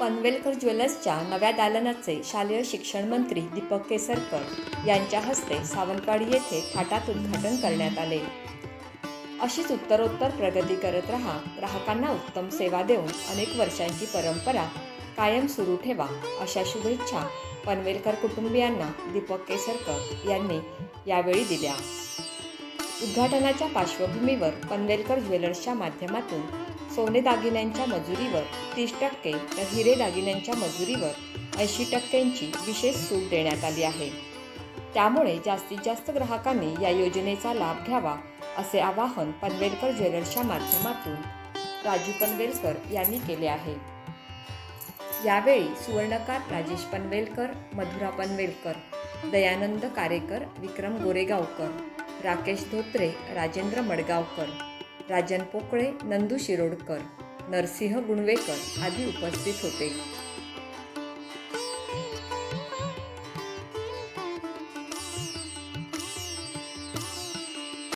पनवेलकर ज्वेलर्सच्या नव्या दालनाचे शालेय शिक्षण मंत्री दीपक केसरकर यांच्या हस्ते सावंतवाडी येथे थाटात उद्घाटन करण्यात आले. अशीच उत्तरोत्तर प्रगती करत राहा ग्राहकांना उत्तम सेवा देऊन अनेक वर्षांची परंपरा कायम सुरू ठेवा अशा शुभेच्छा पनवेलकर कुटुंबियांना दीपक केसरकर यांनी यावेळी दिल्या. उद्घाटनाच्या पार्श्वभूमीवर पनवेलकर ज्वेलर्सच्या माध्यमातून सोने दागिन्यांच्या मजुरीवर तीस टक्के तर हिरे दागिन्यांच्या मजुरीवर ऐंशी टक्क्यांची विशेष सूट देण्यात आली आहे. त्यामुळे जास्तीत जास्त ग्राहकांनी या योजनेचा लाभ घ्यावा असे आवाहन पनवेलकर ज्वेलर्सच्या माध्यमातून राजू पनवेलकर यांनी केले आहे. यावेळी सुवर्णकार राजेश पनवेलकर मधुरा पनवेलकर दयानंद कारेकर विक्रम गोरेगावकर राकेश धोत्रे राजेंद्र मडगावकर राजन पोकळे नंदू शिरोडकर नरसिंह गुणवेकर आदी उपस्थित होते.